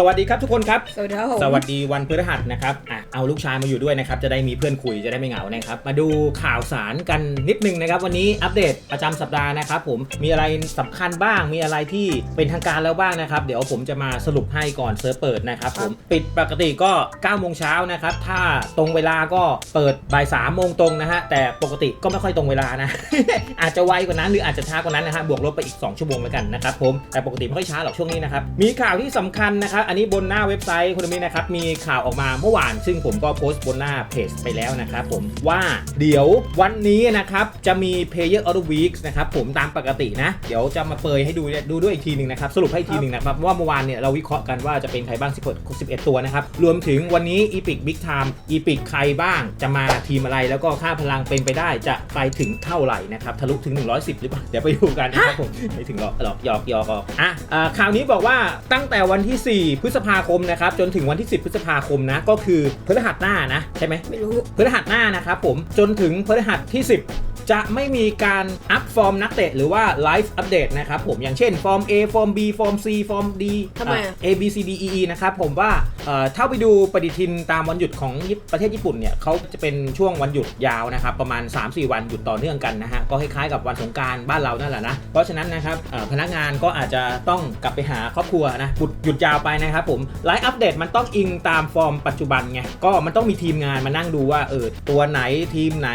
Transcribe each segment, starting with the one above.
สวัสดีครับทุกคนครับ สวัสดีครับผมสวัสดีวันพฤหัสนะครับอะเอาลูกชายมาอยู่ด้วยนะครับ จะได้มีเพื่อนคุยจะได้ไม่เหงานะครับ มาดูข่าวสารกันนิดนึงนะครับ วันนี้อัปเดตประจำสัปดาห์นะครับผมมีอะไรสำคัญบ้าง มีอะไรที่เป็นทางการแล้วบ้างนะครับ เดี๋ยวผมจะมาสรุปให้ก่อนเซิร์ฟเปิดนะครับผมปิดปกติก็9โมงเช้านะครับ ถ้าตรงเวลาก็เปิดบ่าย3โมงตรงนะฮะแต่ปกติก็ไม่ค่อยตรงเวลานะ อาจจะไวกว่านั้นหรืออาจจะช้ากว่านั้นนะฮะบวกลบไปอีก 2 ชั่วโมงแล้วกันนะครับผมแต่ปกติไม่ค่อยช้าหรอกช่วงนี้นะครับมีข่าวที่สำคัญนะครับอันนี้บนหน้าเว็บไซต์คุณมินะครับมีข่าวออกมาเมื่อวาน ซึ่งผมก็โพสต์บนหน้าเพจไปแล้วนะครับผมว่าเดี๋ยววันนี้นะครับจะมี Player of the Week นะครับผมตามปกตินะ เดี๋ยวจะมาเปรยให้ดูดูด้วยอีกทีหนึ่งนะครับสรุปให้อีกทีหนึ่งนะครับว่าเมื่อวานเนี่ยเราวิเคราะห์กันว่าจะเป็นใครบ้าง11 11ตัวนะครับรวมถึงวันนี้ Epic Big Time Epic ใครบ้างจะมาทีมอะไรแล้วก็ค่าพลังเป็นไปได้จะไปถึงเท่าไหร่นะครับทะลุถึง 110 หรือเปล่าเดี๋ยวไปดูกันนะครับผมไม่ถึงหรอกหรอกหยอกหยอกหยอกอะอ่าข่าวนี้บอกว่าตั้งแต่วันที่ 4พฤษภาคมนะครับจนถึงวันที่ 10 พฤษภาคมนะก็คือพฤหัสหน้านะใช่ไหมไม่รู้พฤหัสหน้านะครับผมจนถึงพฤหัสที่ 10จะไม่มีการอัพฟอร์มนักเตะหรือว่าไลฟ์อัปเดตนะครับผมอย่างเช่นฟอร์ม A ฟอร์ม B ฟอร์ม C ฟอร์ม D ทำไมอะ A B C D E E นะครับผมว่าเอ่อ ถ้าไปดูปฏิทินตามวันหยุดของประเทศญี่ปุ่นเนี่ยเขาจะเป็นช่วงวันหยุดยาวนะครับ ประมาณ 3-4 วันหยุดต่อเนื่องกันนะฮะ ก็คล้ายๆกับวันสงการบ้านเรานั่นแหละนะ เพราะฉะนั้นนะครับพนักงานก็อาจจะต้องกลับไปหาครอบครัวนะหยุดหยุดยาวไปนะครับผมไลฟ์อัปเดตมันต้องอิงตามฟอร์มปัจจุบันไงก็มันต้องมีทีมงานมานั่งดูว่าเออตัวไหนทีมไหน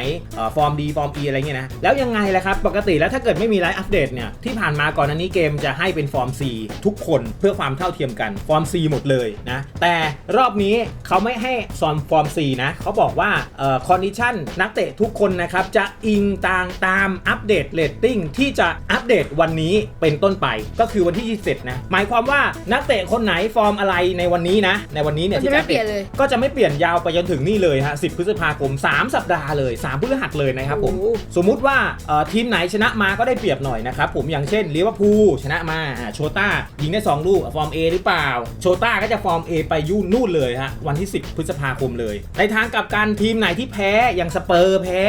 ฟอร์มดีฟอร์ม E อะไรเงี้ยนะแล้วยังไงล่ะครับปกติแล้วถ้าเกิดไม่มีไลฟ์อัปเดตเนี่ยที่ผ่านมาก่อนอันนี้เกมจะให้เป็นฟอร์ม C ทุกคนเพื่อความเท่าเทียมกันฟอร์ม C หมดเลยนะแต่รอบนี้เขาไม่ให้ซอนฟอร์ม C นะ เขาบอกว่าเอ่อคอนดิชันนักเตะทุกคนนะครับ จะอิงตางตามอัปเดตเรตติ้งที่จะอัปเดตวันนี้เป็นต้นไปก็คือวันที่ 27 นะ หมายความว่านักเตะคนไหนฟอร์มอะไรในวันนี้นะ ในวันนี้เนี่ยมันจะที่ไม่เปลี่ยนเลยก็จะไม่เปลี่ยนยาวไปจนถึงนี่เลยฮะ 10 พฤษภาคม 3 สัปดาห์เลย 3 พฤหัสเลยนะครับผมโอ้โหสมมุติว่าเอ่อทีมไหนชนะมาก็ได้เปรียบหน่อยนะครับผมอย่างเช่นลิเวอร์พูลชนะมาอ่าโชต้ายิงได้ 2 ลูกฟอร์ม A หรือเปล่า โชต้าก็จะฟอร์ม A ไปยุ่นนู่นเลยฮะวันที่ 10 พฤษภาคมเลย ในทางกลับการทีมไหนที่แพ้อย่างสเปอร์แพ้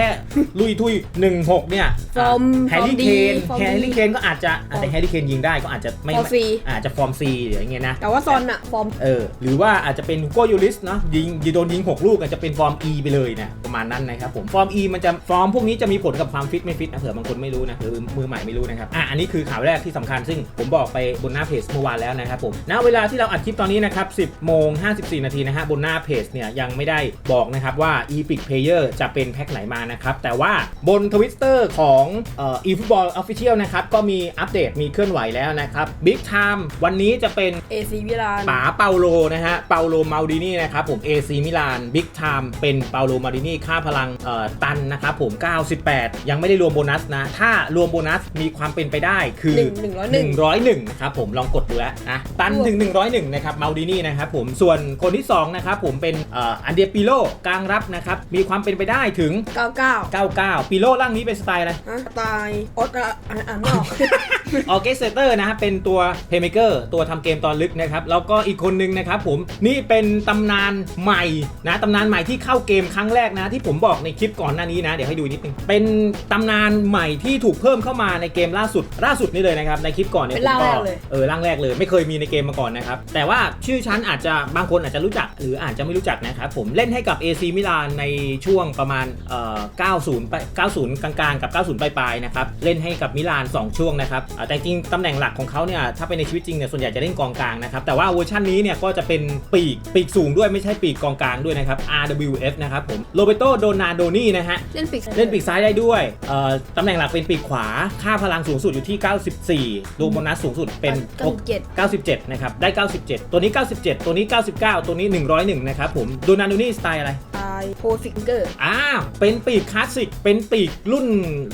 ลุยทุย 1-6 เนี่ยฟอร์มแฮร์รี่ฟอร์มดีเคนฟอร์มแฮดีร์รี่เคนก็อาจจะอาจจะแฮร์รี่เคนยิงได้ก็อาจจะไม่ฟอร์ม C อาจจะฟอร์ม C อย่างเงี้ยนะ แต่ว่าซอนอะฟอร์ม เออหรือว่าอาจจะเป็นโกยูริสเนาะยิงยิงโดนยิง 6 ลูกอาจจะเป็นฟอร์ม E ไปเลยนะประมาณนั้นนะครับผมฟอร์ม E มันจะฟอร์มพวกนี้จะมีผลกับความฟิตไม่ฟิตนะเผื่อบางคนไม่รู้นะหรือมือใหม่ไม่รู้นะครับอะอันนี้คือข่าวแรกที่สำคัญซึ่งผมบอกไปบนหน้าเพจเมื่อวานแล้วนะครับผมณเวลาที่เราอัดคลิปตอนนี้นะครับ 10 โมง54 นาทีนะฮะบนหน้าเพจเนี่ยยังไม่ได้บอกนะครับว่า Epic Player จะเป็นแพ็คไหนมานะครับแต่ว่าบน Twitter ของเอ่อ eFootball Official นะครับก็มีอัปเดตมีเคลื่อนไหวแล้วนะครับ Big Time วันนี้จะเป็นเอซีวิลานป๋าเปาโลนะฮะเปาโลมาดินี่นะครับผม AC มิลานบิ๊กไทม์เป็นเปาโลมาดินี่ค่าพลังเอ่อตันนะครับผม 98 ยังไม่ได้รวมโบนัสนะ ถ้ารวมโบนัสมีความเป็นไปได้คือหนึ่งหนึ่งร้อยหนึ่ง101 นะครับผมลองกดดูแล้วนะตันถึง 101 นะครับมาดินี่นะครับผมส่วนคนที่2นะครับผมเป็นเอ่ออันเดียปิโลกลางรับนะครับ มีความเป็นไปได้ถึงเก้าเก้า99ปิโลร่างนี้เป็นสไตล์อะไรฮะตายออสอะอ่านอ่านไม่ออก ออเกสเตอร์นะครับเป็นตัวเพย์เมเกอร์ตัวทำเกมตอนลึกนะครับ แล้วก็อีกคนนึงนะครับผมนี่เป็นตำนานใหม่นะตำนานใหม่ที่เข้าเกมครั้งแรกนะ ที่ผมบอกในคลิปก่อนหน้านี้นะ เดี๋ยวให้ดูนิดนึง เป็นตำนานใหม่ที่ถูกเพิ่มเข้ามาในเกมล่าสุดล่าสุดนี่เลยนะครับในคลิปก่อนเนี่ยเป็นร่างผมแรกเลย เออร่างแรกเลย ไม่เคยมีในเกมมาก่อนนะครับแต่ว่าชื่อชั้นอาจจะบางคนอาจจะรู้จักหรืออาจจะไม่รู้จักนะครับผมเล่นให้กับ AC มิลานในช่วงประมาณเอ่อ90ไป90 กลางๆ กับ 90 ปลายๆนะครับเล่นให้กับมิลาน 2 ช่วงนะครับอ่าแต่จริงตำแหน่งหลักของเขาเนี่ยถ้าเป็นในชีวิตจริงเนี่ยส่วนใหญ่จะเล่นกองกลางนะครับแต่ว่าเวอร์ชันนี้เนี่ยก็จะเป็นปีกปีกสูงด้วยไม่ใช่ปีกกองกลางด้วยนะครับ RWF นะครับผมโรเบโตโดนาโดนี่นะฮะเล่นปีกเล่นปีกซ้ายได้ด้วยเอ่อตำแหน่งหลักเป็นปีกขวาค่าพลังสูงสุดอยู่ที่ 94ดูโบนัสสูงสุดเป็นเก้าเจ็ด97นะครับได้ 97 ตัวนี้ 97 ตัวนี้99 ตัวนี้ 101 นะครับผม โดนานูนี่สไตล์อะไรตา ยโพฟิกเกอร์อ้าวเป็นปีกคลาสสิก เป็นปีกรุ่น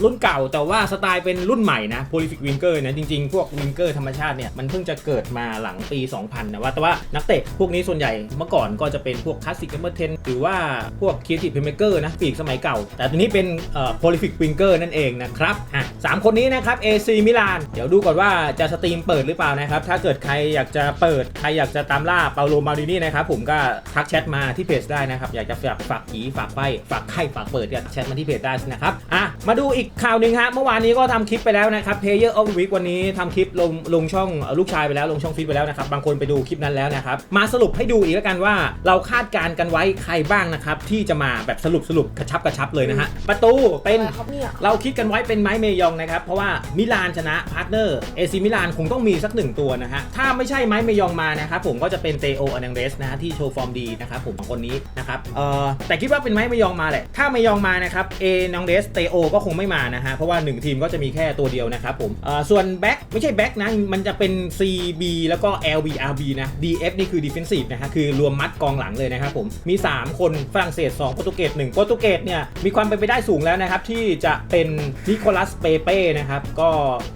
รุ่นเก่า แต่ว่าสไตล์เป็นรุ่นใหม่นะ Prolific Winger นะจริงๆ พวก Winger ธรรมชาติเนี่ยมันเพิ่งจะเกิดมาหลังปี 2000 นะว่าแต่ว่านักเตะพวกนี้ส่วนใหญ่เมื่อก่อนก็จะเป็นพวกคลาสสิกเ u อร์เทนหรือว่าพวก Creative Playmaker นะปีกสมัยเก่า แต่ตัวนี้เป็นเอ่อ Prolific Winger นั่นเองนะครับอะสามคนนี้นะครับ AC มิลานเดี๋ยวดูก่อนว่าจะสตรีมเปิดหรือเปล่านะครับถ้าเกิดใครอยากจะเปิดใครอยากจะตามล่าเปาโลมาดินี่นะครับผมก็ทักแชทมาที่เพจได้นะครับอยากจะฝากากผีฝากไปฝากไข่ฝากเปิดก็แชทมาที่เพจได้นะครับอะมาดูอีกข่าวหนึ่งฮะเมื่อวานนี้ก็ทำคลิปไปแล้วนะครับ Player of the Week วันนี้ทำคลิปลงลงช่องเอ่อลูกชายไปแล้วลงช่องฟิตไปแล้วนะครับบางคนไปดูคลิปนั้นแล้วนะครับมาสรุปให้ดูอีกแล้วกันว่า เราคาดการณ์กันไว้ใครบ้างนะครับที่จะมาแบบสรุปสรุปกระชับกระชับเลยนะฮะประตูเป็นอะไรครับเนี่ยเราคิดกันไว้เป็นไม้เมยองนะครับเพราะว่ามิลานชนะพาร์ทเนอร์เอซิมิลานคงต้องมีสักหนึ่งตัวนะฮะถ้าไม่ใช่ไม้เมยองมานะครับผมก็จะเป็นเตโออนังเดสนะฮะที่โชว์ฟอร์มดีนะครับผมของคนนี้นะครับเอ่อแต่คิดว่าเป็นไม้เมยองมาแหละ ถ้าเมยองมานะครับเอนองเดสเตโอก็คงไม่มานะฮะ เพราะว่า 1 ทีมก็จะมีแค่ตัวเดียวนะครับผมเอ่อส่วนแบ็คไม่ใช่แบ็คนะ มันจะเป็น CB แล้วก็ LBRB นะ DF นี่คือ Defensive นะฮะ คือรวมมัดกองหลังเลยนะครับผม มี 3 คนฝรั่งเศส2โปรตุเกส1โปรตุเกสเนี่ยมีความเป็นไปได้สูงแล้วนะครับที่จะเป็นนิโคลัสเปเป้นะครับก็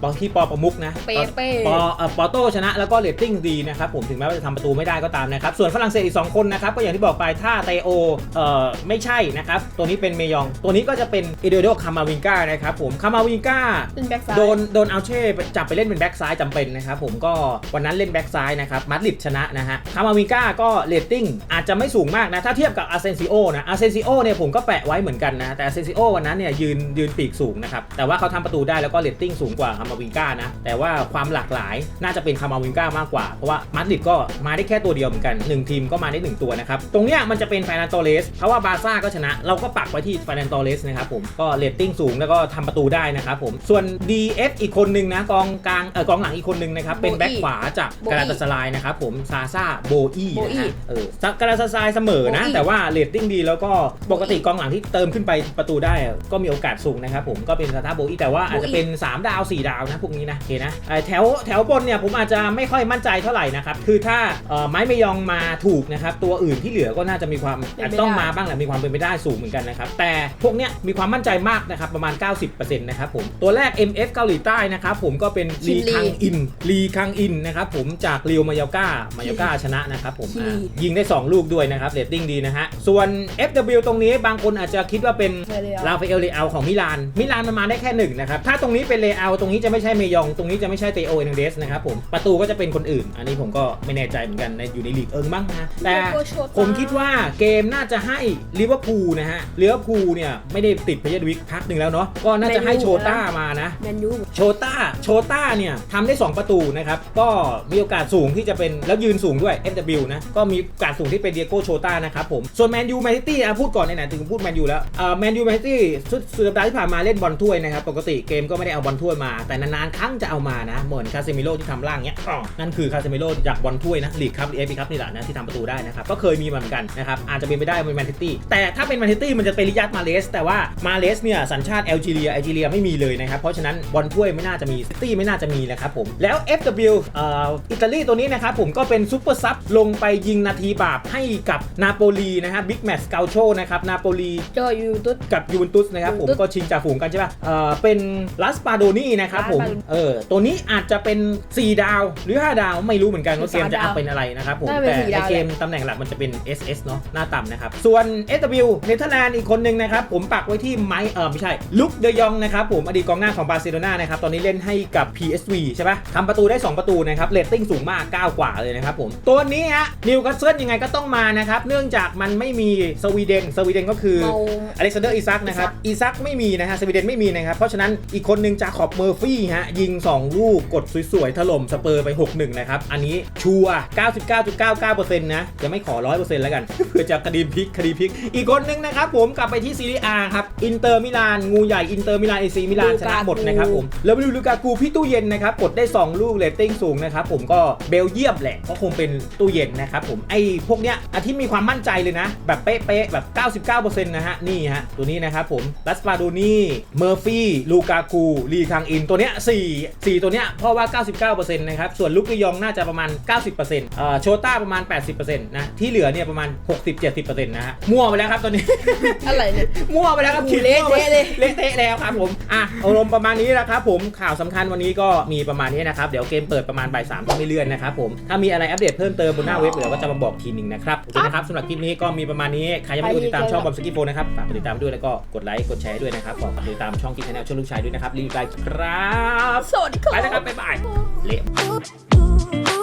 ตอนที่ปอประมุกนะเปเป้ปอเอ่อปอโต้ชนะแล้วก็เรตติ้งดีนะครับผมถึงแม้ว่าจะทำประตูไม่ได้ก็ตามนะครับส่วนฝรั่งเศสอีก2คนนะครับก็อย่างที่บอกไปถ้าเตโอเอ่อไม่ใช่นะครับ ตัวนี้เป็นเมยอง ตัวนี้ก็จะเป็นเอเดโดคามาวิงกานะครับผมคามาวิงกาเป็นแบ็กซ้ายโดนโดนเอาเช่ไปจับไปเล่นเป็นแบ็กซ้ายจำเป็นนะครับผมก็วันนั้นเล่นแบ็กซ้ายนะครับมาดริดชนะนะฮะคามาวิงกาก็เรตติ้งอาจจะไม่สูงมากนะ ถ้าเทียบกับอาเซนซิโอนะอาเซนซิโอเนี่ยผมก็แปะไว้เหมือนกันนะ แต่อาเซนซิโอวันนั้นเนี่ยยืนยืนปีกสูงนะครับ แต่ว่าเขาทำประตูได้แล้วก็เรตติ้งสูงกว่าคามาวิงกานะ แต่ว่าความหลากหลายน่าจะเป็นคามาวิงกามากกว่า เพราะว่ามาดริดก็มาได้แค่ตัวเดียวเหมือนกันหนึ่งทีมก็มาได้หนึ่งตัวนะครับ ตรงเนี้ยมันจะเป็นไฟนันโตเลสเพราะว่าบาร์ซ่าก็ชนะ เราก็ปักไว้ที่ไฟนันโตเลสนะครับผมก็เรตติ้งสูงแล้วก็ทำประตูได้นะครับผมส่วน DF อีกคนนึงนะกองกลางเออกองหลังอีกคนนึงนะครับเป็นแบ็คขวาจากโบอี้กาลาตาสลายนะครับผมซาซาโบอี้โบอี้นะฮะเออกาลาตาสลายเสมอนะโบอี้แต่ว่าเรตติ้งดีแล้วก็ปกติกองหลังที่เติมขึ้นไปประตูได้อะก็มีโอกาสสูงนะครับผมก็เป็นซาซาโบอี้แต่ว่าอาจจะเป็น 3 ดาว 4 ดาวนะพวกนี้นะโอเคนะเอ่อแถวแถวบนเนี่ยผมอาจจะไม่ค่อยมั่นใจเท่าไหร่นะครับคือถ้าเอ่อไม้ไม่ยองมาถูกนะครับตัวอื่นที่เหลือก็น่าจะมีความเป็นไปอาจจะต้องได้มาบ้างแหละมีความเป็นไปได้สูงเหมือนกันนะครับแต่พวกเนี้ยมีความมั่นใจมากนะครับประมาณ 90%นะครับผมตัวแรก MF เกาหลีใต้นะครับผมก็เป็นคิลีมลีคังอินลีคังอินนะครับผมจากเรียวมายาก้ามายาก้าชนะนะครับผมคิลีอะยิงได้ 2 ลูกด้วยนะครับเรตติ้งดีนะฮะส่วน FW ตรงนี้บางคนอาจจะคิดว่าเป็นใช่เลยลาฟาเอลเลอาของมิลาน มิลานมันมาได้แค่หนึ่งนะครับถ้าตรงนี้เป็นเลอาตรงนี้จะไม่ใช่เมยองตรงนี้จะไม่ใช่เตโอเอเนเดสนะครับผมประตูก็จะเป็นคนอื่น อันนี้ผมก็ไม่แน่ใจเหมือนกันในอยู่ในลีกเอิงบ้างนะแต่โกโชตาผมคิดว่าเกมน่าจะให้ลิเวอร์พูลนะฮะลิเวอร์พูลเนี่ยไม่ได้ติดพยาธิวิกพักหนึ่งแล้วเนาะก็น่าจะให้โชต้ามานะแมนยูโชต้าโชต้าเนี่ยทำได้ 2 ประตูนะครับก็มีโอกาสสูงที่จะเป็นแล้วยืนสูงด้วย FW นะก็มีโอกาสสูงที่เป็นเดียโก้โชต้านะครับผมส่วนแมนยูแมนซิตี้อะพูดก่อนไหนๆถึงพูดแมนยูแล้วเอ่อแมนยูแมนซิตี้สุดสุดสัปดาห์ที่ผ่านมาเล่นบอลถ้วยนะครับปกติเกมก็ไม่ได้เอาบอลถ้วยมา แต่นานๆครั้งจะเอามานะเหมือนคาเซมิโร่ที่ทำล่างเนี้ยอ๋อนั่นคือคาเซมิโร่จากบอลถ้วยนะลีกครับเอฟครับนี่แหละนะที่ทำประตูได้นะครับก็เคยมีมาเหมือนกันนะครับอาจจะเป็นไปได้เป็นแมนซิตี้แต่ถ้าเป็นแมนซิตี้มันจะเป็นริยัตมาเลสแต่ว่ามาเลสเนี่ยสัญชาติแอลจีเรียแอลจีเรียไม่มีเลยนะครับเพราะฉะนั้นบอลถ้วยไม่น่าจะมีซิตี้ไม่น่าจะมีนะครับผมแล้ว FW เอ่ออิตาลีตัวนี้นะครับผมก็เป็นซูเปอร์ซับลงไปยิงนาทีบาปให้กับนาโปลีนะฮะบิ๊กแมตช์เกาโชนะครับนาโปลีจอยูตุสกับยูเวนตุสนะครับผมยูเวนตุสก็ชิงจ่าฝูงกันใช่ป่ะเอ่อเป็นลัสปาโดนี่นะครับผมลัสปาโดนี่เออตัวนี้อาจจะเป็น 4 ดาวหรือ 5 ดาวไม่รู้เหมือนกันว่าเกมจะสามอัดาวพเป็นอะไรนะครับผมน่าจะเป็นแต่สี่ในดาวเกมตำแหน่งหลักมันจะเป็น SS เนาะหน้าต่ำนะครับส่วน SW เนเธอร์แลนด์อีกคนหนึ่งนะครับผมปักไว้ที่ไมค์เออไม่ใช่ลุคเดยองนะครับผมอดีตกองหน้าของบาร์เซโลนานะครับตอนนี้เล่นให้กับ PSV ใช่ป่ะทำประตูได้ 2 ประตูนะครับเรตติ้งสูงมาก 9 กว่าเลยนะครับผมตัวนี้ฮะนิวคาสเซิลยังไงก็ต้องมานะครับเนื่องจากมันไม่มีสวีเดนสวีเดนก็คือเมาอเล็กซานเดอร์อีซักนะครับอีซักไม่มีนะฮะสวีเดนไม่มีนะครับเพราะฉะนั้นอีกคนหนึ่งจาขอบเมอร์ฟี่ฮะยิง 2 ลูกกดสวยๆถล่มสเปอร์ไป 6-1 นะครับอันนี้ชัวร์99.99%นะจะไม่ขอ 100%แล้วกันเพื่อจะคดีพลิกคดีพลิก อีกคนหนึ่งนะครับผมกลับไปที่ซีรีอาครับ อินเตอร์มิลาน งูใหญ่อินเตอร์มิลานเอซีมิลานชนะหมดนะครับผม แล้วมาดูลูกากูพี่ตู้เย็นนะครับ กดได้ 2 ลูกเรตติ้งสูงนะครับ ผมก็เบลเยียมแหละก็คงเป็นตู้เย็นนะครับผม ไอ้พวกเนี้ยอันที่มีความมั่นใจเลยนะ แบบเป๊ะๆแบบ 99%นะฮะ นี่ฮะ ตัวนี้นะครับผมลัสปาโดนี่ เมอร์ฟี่ลูกากูลีคังอิน ตัวเนี้ย4 4 ตัวเนี้ยเพราะว่า 99%นะครับ ส่วนลูกยองน่าจะประมาณ 90%เอ่อโชต้าประมาณ 80%นะ ที่เหลือเนี่ยประมาณ 60-70%นะฮะมั่วไปแล้วครับตอนนี้ อะไรเนี่ย มั่วไปแล้วครับโอ้โหขีดเละมั่วไปเทะเลย เละเทะแล้วครับผมอะอารมณ์ประมาณนี้นะครับผมข่าวสำคัญวันนี้ก็มีประมาณนี้นะครับเดี๋ยวเกมเปิดประมาณบ่ายสามต้องไม่เลื่อนนะครับผมถ้ามีอะไรอัปเดตเพิ่มเติมบนหน้าเว็บเดี๋ยวก็จะมาบอกทีหนึ่งนะครับโอเคนะครับสำหรับคลิปนี้ก็มีประมาณนี้ใครยังไม่กดติดตามช่องบอมสกิโฟนะครับฝากกดติดตามด้วยแล้วก็กดไลค์กดแชร์ด้วยนะครับฝากกดติดตามช่องกินชาแนลช่องลูกชายด้วยนะครับรีบไลค์ครับสวัสดีครับไปแล้วครับบ๊ายบายเละ Ooh, ooh, ooh.